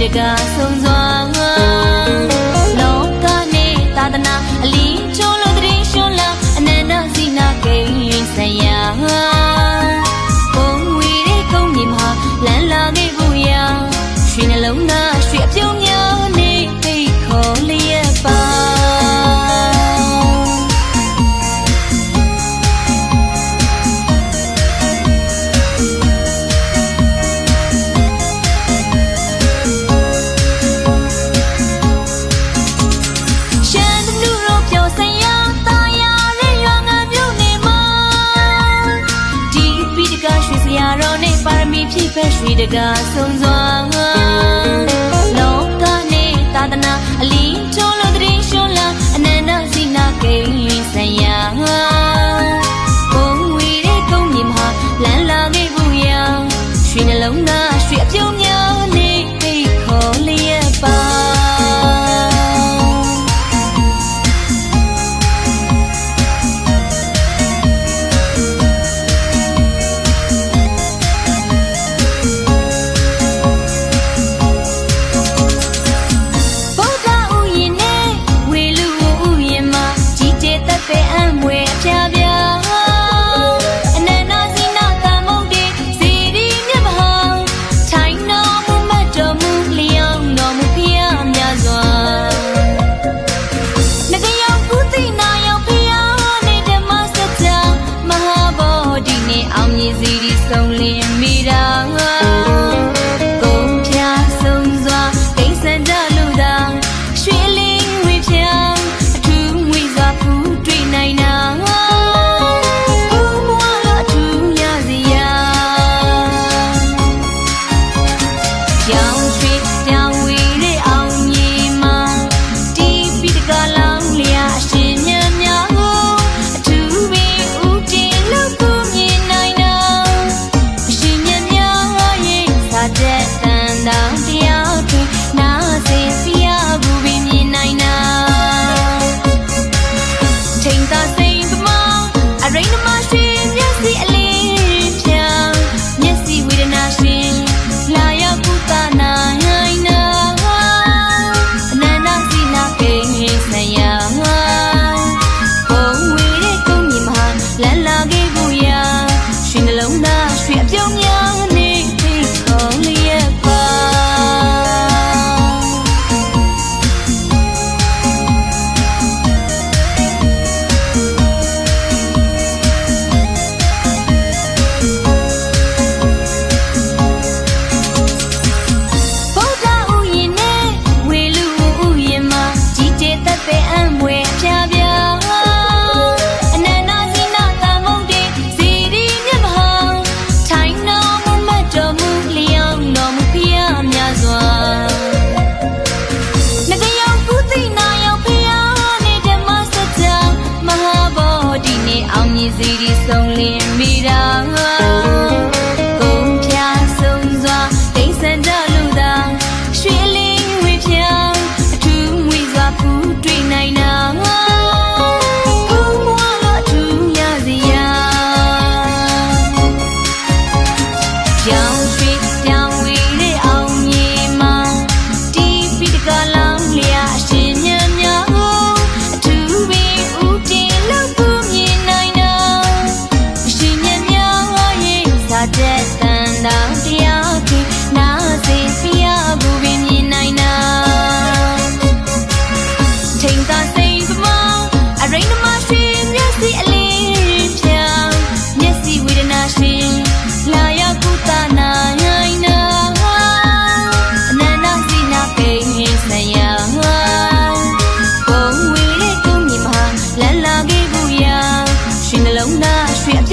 တကာဆုံးစွာငါလောကနေသာသနာအလီ ဖြစ်ဖက်ရွှေတကားဆုံစွာလောကနေသာသနာအလီ lâu na chuyện